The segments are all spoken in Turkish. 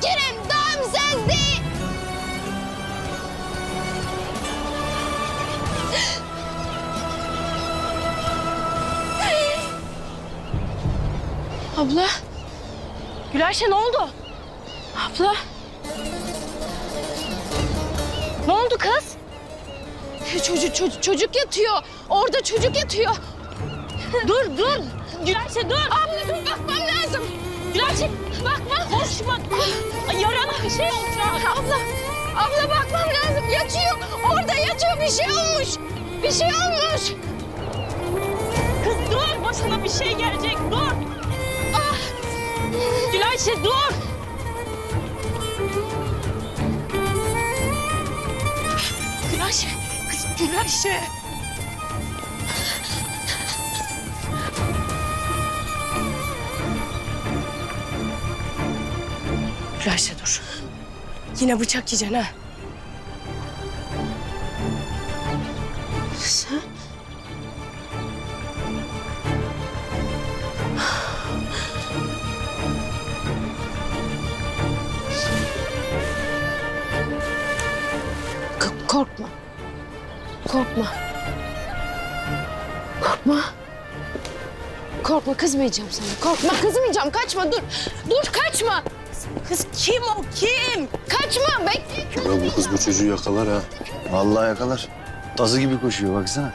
Kerim damsızdı. Abla. Gülayşe ne oldu? Abla. Ne oldu kız? Çocuk, çocuk, çocuk yatıyor. Orada çocuk yatıyor. Dur dur. Gülayşe dur. Abla dur. Gülayşe bakma koşma. Ay, Yarana bir şey olacak. Abla, abla bakmam lazım. Yatıyor. Orada yatıyor. Bir şey olmuş. Bir şey olmuş. Kız dur başına bir şey gelecek dur. Ah. Gülayşe dur. Gülayşe. Kız Gülayşe. Gülayşe dur. Yine bıçak yiyeceksin ha. Sen? K- korkma. Korkma. Korkma. Korkma kızmayacağım sana. Korkma kızmayacağım. Kaçma dur. Dur kaçma. Kız kim o kim? Kaçma bekle. Ya bu kız bu çocuğu yakalar ha. Vallahi yakalar. Tazı gibi koşuyor baksana.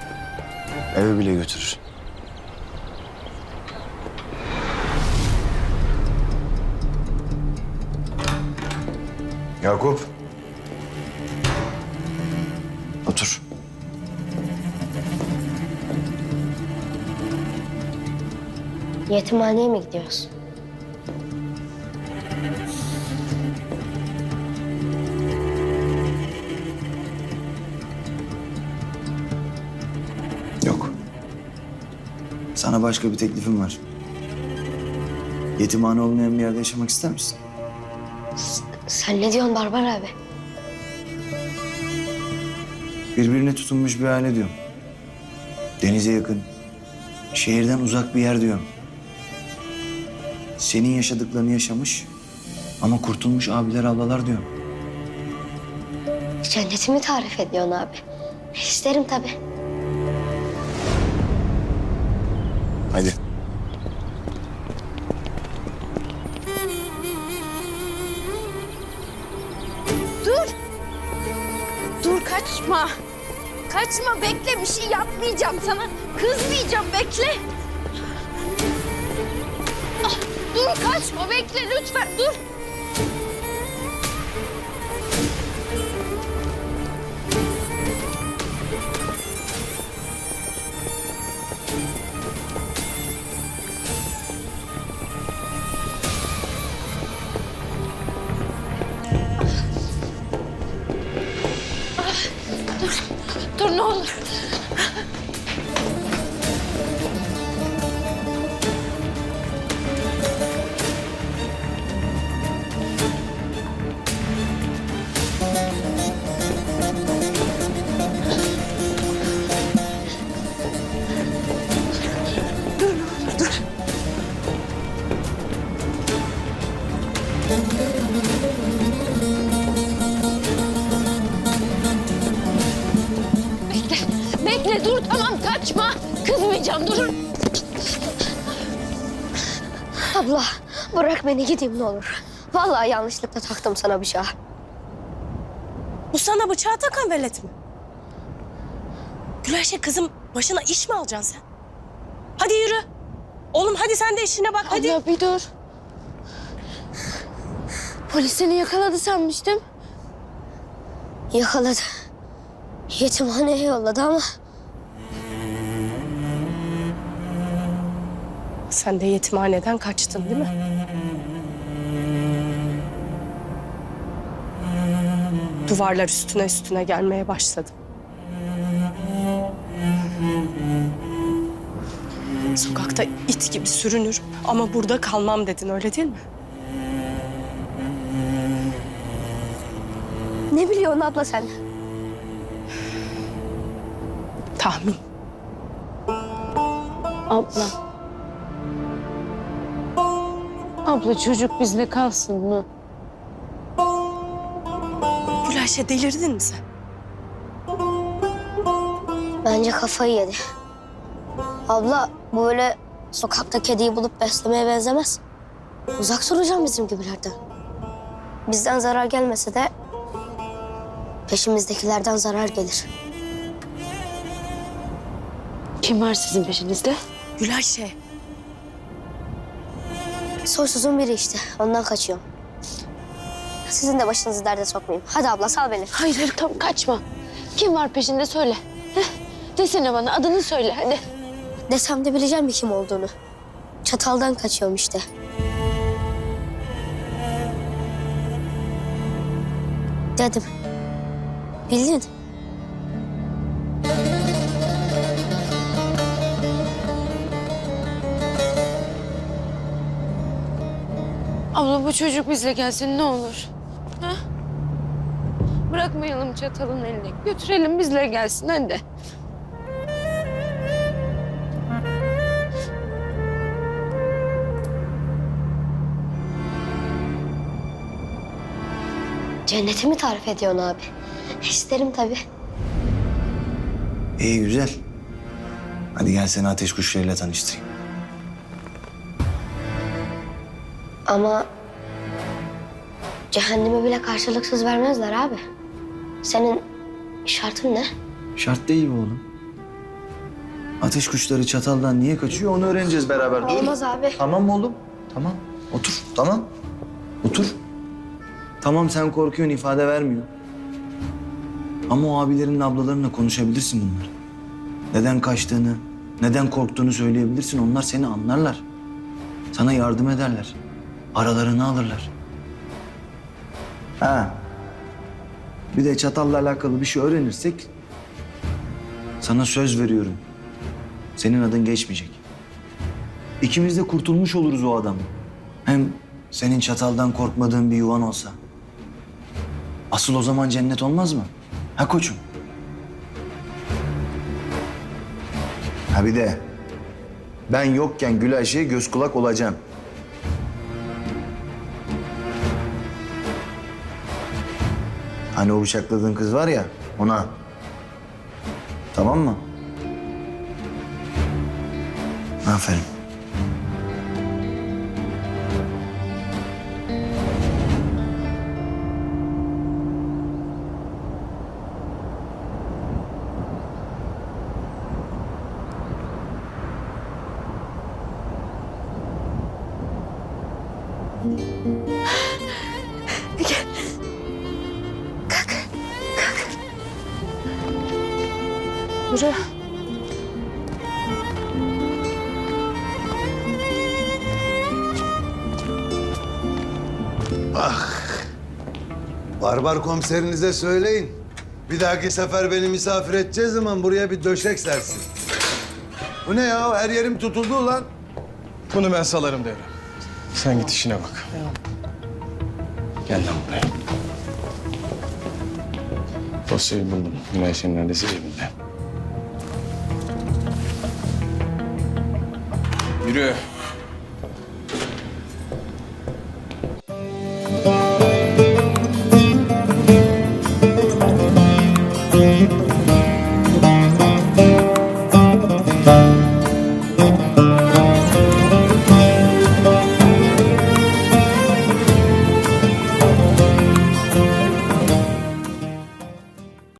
Eve bile götürür. Yakup. Otur. Yetimhaneye mi gidiyoruz? Sana başka bir teklifim var. Yetimhane olmayan bir yerde yaşamak ister misin? Sen ne diyorsun Barbar abi? Birbirine tutunmuş bir aile diyorum. Denize yakın, şehirden uzak bir yer diyorum. Senin yaşadıklarını yaşamış ama kurtulmuş abiler ablalar diyorum. Cenneti mi tarif ediyorsun abi? İsterim tabii. Kaçma. Kaçma bekle bir şey yapmayacağım sana. Kızmayacağım bekle. Ah, dur kaçma bekle lütfen dur. Kaçma. Kızmayacağım dur. Abla bırak beni gideyim ne olur. Vallahi yanlışlıkla taktım sana bıçağı. Bu sana bıçağı takan velet mi? Gülayşe kızım başına iş mi alacaksın sen? Hadi yürü. Oğlum hadi sen de işine bak hadi. Abla bir dur. Polis seni yakaladı sanmıştım. Yakaladı. Yetimhaneye yolladı ama Sen de yetimhaneden kaçtın değil mi? Duvarlar üstüne üstüne gelmeye başladı. Sokakta it gibi sürünürüm ama burada kalmam dedin öyle değil mi? ne biliyorsun abla sen? Tahmin. Abla. Abla çocuk bizde kalsın mı? Gülayşe delirdin mi sen? Bence kafayı yedi. Abla bu böyle sokakta kediyi bulup beslemeye benzemez. Uzak duracağım bizim gibilerden. Bizden zarar gelmese de peşimizdekilerden zarar gelir. Kim var sizin peşinizde? Gülayşe. Soysuzun biri işte. Ondan kaçıyorum. Sizin de başınızı derde sokmayayım. Hadi abla sal beni. Hayır hayır tamam kaçma. Kim var peşinde söyle. Heh, desene bana adını söyle hadi. Desem de bileceğim mi kim olduğunu. Çataldan kaçıyorum işte. Dedim. Bildin. Abla bu çocuk bizle gelsin ne olur. Ha? Bırakmayalım çatalın eline. Götürelim bizle gelsin hadi. Cennetimi tarif ediyorsun abi. İsterim tabii. İyi güzel. Hadi gel seni ateş kuşlarıyla tanıştırayım. Ama cehennemi bile karşılıksız vermezler abi. Senin şartın ne? Şart değil bu oğlum. Ateş kuşları çataldan niye kaçıyor onu öğreneceğiz beraber. Dur. Olmaz abi. Tamam oğlum. Tamam. Otur. Tamam. Otur. Tamam sen korkuyorsun ifade vermiyor. Ama o abilerinle ablalarınla konuşabilirsin bunları. Neden kaçtığını, neden korktuğunu söyleyebilirsin. Onlar seni anlarlar. Sana yardım ederler. Aralarını alırlar. Ha. Bir de çatalla alakalı bir şey öğrenirsek sana söz veriyorum. Senin adın geçmeyecek. İkimiz de kurtulmuş oluruz o adamı. Hem senin çataldan korkmadığın bir yuvan olsa. Asıl o zaman cennet olmaz mı? Ha koçum? Ha bir de ben yokken Gülayşe'ye göz kulak olacağım. Hani o bıçakladığın kız var ya ona. Tamam mı? Aferin. Yürü. Barbar komiserinize söyleyin. Bir dahaki sefer beni misafir edeceği zaman buraya bir döşek sersin. Bu ne ya? Her yerim tutuldu ulan. Bunu ben salarım devre. Sen git işine bak. Gel lan buraya. Dosyayı buldum. Güneş'in neredeyse cebinde. Yürü.